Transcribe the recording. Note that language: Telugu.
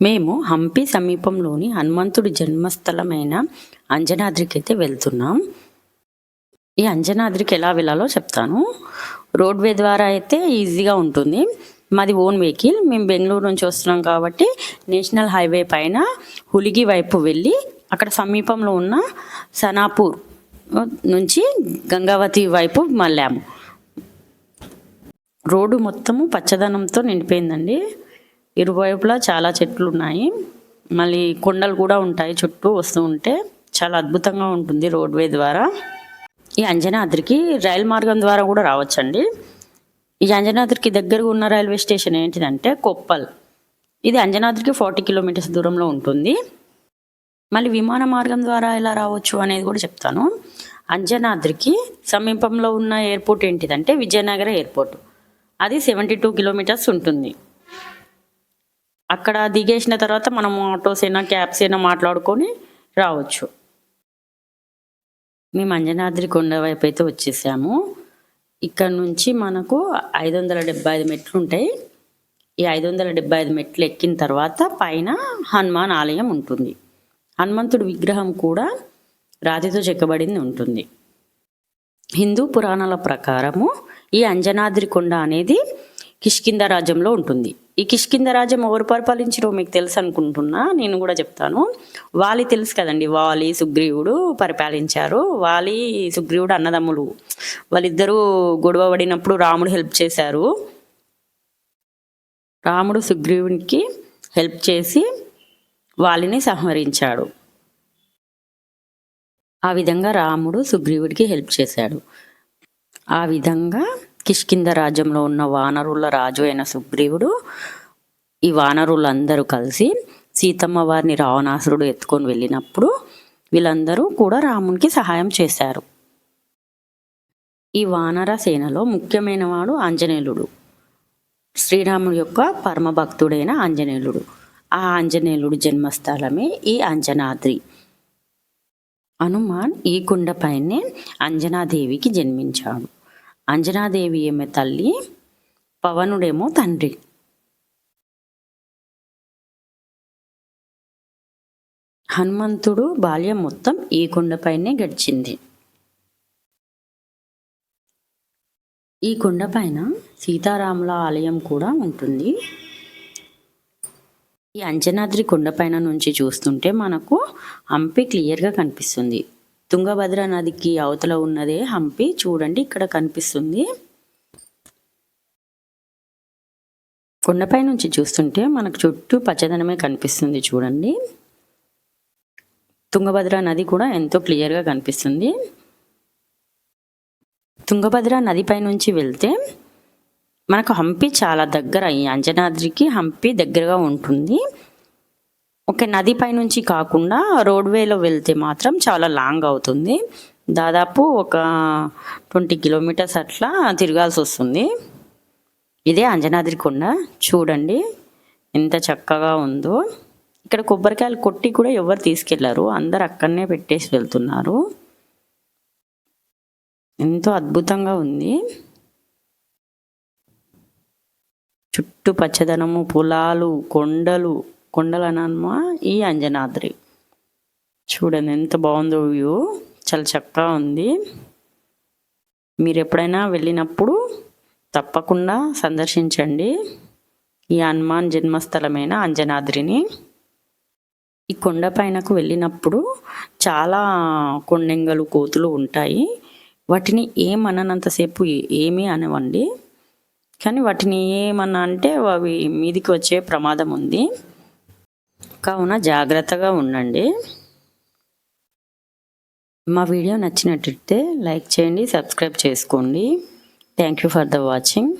మేము హంపి సమీపంలోని హనుమంతుడి జన్మస్థలమైన అంజనాద్రికి అయితే వెళ్తున్నాం. ఈ అంజనాద్రికి ఎలా వెళ్ళాలో చెప్తాను. రోడ్వే ద్వారా అయితే ఈజీగా ఉంటుంది. మాది ఓన్ వెహికల్. మేము బెంగళూరు నుంచి వస్తున్నాం కాబట్టి నేషనల్ హైవే పైన హులిగి వైపు వెళ్ళి అక్కడ సమీపంలో ఉన్న సనాపూర్ నుంచి గంగావతి వైపు మళ్ళాము. రోడ్డు మొత్తము పచ్చదనంతో నిండిపోయిందండి. ఇరువైపులా చాలా చెట్లు ఉన్నాయి మళ్ళీ కొండలు కూడా ఉంటాయి చుట్టూ వస్తూ ఉంటే. చాలా అద్భుతంగా ఉంటుంది రోడ్వే ద్వారా. ఈ అంజనాద్రికి రైలు మార్గం ద్వారా కూడా రావచ్చండి. ఈ అంజనాద్రికి దగ్గరగా ఉన్న రైల్వే స్టేషన్ ఏంటిదంటే కొప్పల్. ఇది అంజనాద్రికి ఫార్టీ కిలోమీటర్స్ దూరంలో ఉంటుంది. మళ్ళీ విమాన మార్గం ద్వారా ఎలా రావచ్చు అనేది కూడా చెప్తాను. అంజనాద్రికి సమీపంలో ఉన్న ఎయిర్పోర్ట్ ఏంటిదంటే విజయనగర ఎయిర్పోర్ట్. అది సెవెంటీ టూ కిలోమీటర్స్ ఉంటుంది. అక్కడ దిగేసిన తర్వాత మనం ఆటోస్ అయినా క్యాబ్స్ అయినా మాట్లాడుకొని రావచ్చు. మేము అంజనాద్రి కొండ వైపు అయితే వచ్చేసాము. ఇక్కడ నుంచి మనకు ఐదు వందల డెబ్బై ఐదు మెట్లు ఉంటాయి. ఈ ఐదు వందల డెబ్బై ఐదు మెట్లు ఎక్కిన తర్వాత పైన హనుమాన్ ఆలయం ఉంటుంది. హనుమంతుడి విగ్రహం కూడా రాతితో చెక్కబడింది ఉంటుంది. హిందూ పురాణాల ప్రకారము ఈ అంజనాద్రి కొండ అనేది కిష్కింద రాజ్యంలో ఉంటుంది. ఈ కిష్కింద రాజ్యం ఎవరు పరిపాలించారో మీకు తెలుసు అనుకుంటున్నా నేను కూడా చెప్తాను. వాలి తెలుసు కదండి వాలి సుగ్రీవుడు పరిపాలించారు. వాలి సుగ్రీవుడు అన్నదమ్ములు. వాళ్ళిద్దరూ గొడవ పడినప్పుడు రాముడు హెల్ప్ చేశారు. రాముడు సుగ్రీవునికి హెల్ప్ చేసి వాలిని సంహరించాడు. ఆ విధంగా రాముడు సుగ్రీవుడికి హెల్ప్ చేశాడు. ఆ విధంగా కిష్కింద రాజ్యంలో ఉన్న వానరుల రాజు అయిన సుగ్రీవుడు ఈ వానరులందరూ కలిసి సీతమ్మ వారిని రావణాసురుడు ఎత్తుకొని వెళ్ళినప్పుడు వీళ్ళందరూ కూడా రామునికి సహాయం చేశారు. ఈ వానర సేనలో ముఖ్యమైన వాడు ఆంజనేయులుడు. శ్రీరాముడి యొక్క పరమభక్తుడైన ఆంజనేయులుడు. ఆ ఆంజనేయులుడు జన్మస్థలమే ఈ అంజనాద్రి. హనుమాన్ ఈ కొండపైనే అంజనాదేవికి జన్మించాడు. అంజనాదేవి ఏమే తల్లి పవనుడేమో తండ్రి. హనుమంతుడు బాల్యం మొత్తం ఈ కొండపైనే గడిచింది. ఈ కొండపైన సీతారాముల ఆలయం కూడా ఉంటుంది. ఈ అంజనాద్రి కొండపైన నుంచి చూస్తుంటే మనకు హంపి క్లియర్గా కనిపిస్తుంది. తుంగభద్ర నదికి అవతల ఉన్నదే హంపి. చూడండి ఇక్కడ కనిపిస్తుంది. కొండపై నుంచి చూస్తుంటే మనకు చుట్టూ పచ్చదనమే కనిపిస్తుంది చూడండి. తుంగభద్ర నది కూడా ఎంతో క్లియర్గా కనిపిస్తుంది. తుంగభద్ర నదిపై నుంచి వెళ్తే మనకు హంపి చాలా దగ్గర ఈ అంజనాద్రికి హంపి దగ్గరగా ఉంటుంది. ఒక నదిపై నుంచి కాకుండా రోడ్వేలో వెళ్తే మాత్రం చాలా లాంగ్ అవుతుంది. దాదాపు ఒక ట్వంటీ కిలోమీటర్స్ అట్లా తిరగాల్సి వస్తుంది. ఇదే అంజనాద్రి కొండ. చూడండి ఎంత చక్కగా ఉందో. ఇక్కడ కొబ్బరికాయలు కొట్టి కూడా ఎవరు తీసుకెళ్ళారు? అందరు అక్కడనే పెట్టేసి వెళ్తున్నారు. ఎంతో అద్భుతంగా ఉంది. చుట్టూ పచ్చదనము పొలాలు కొండలు కుండలనమ్మ ఈ అంజనాద్రి. చూడండి ఎంత బాగుందో వ్యూ. చాలా చక్కగా ఉంది. మీరు ఎప్పుడైనా వెళ్ళినప్పుడు తప్పకుండా సందర్శించండి. ఈ హనుమాన్ జన్మస్థలమైన అంజనాద్రిని. ఈ కొండ పైనకు వెళ్ళినప్పుడు చాలా కొండెంగలు కోతులు ఉంటాయి. వాటిని ఏమననంతసేపు ఏమీ అనవండి. కానీ వాటిని ఏమన్నా అంటే అవి మీదికి వచ్చే ప్రమాదం ఉంది. కావున జాగ్రత్తగా ఉండండి. మా వీడియో నచ్చినట్టయితే లైక్ చేయండి సబ్స్క్రైబ్ చేసుకోండి. Thank you for the watching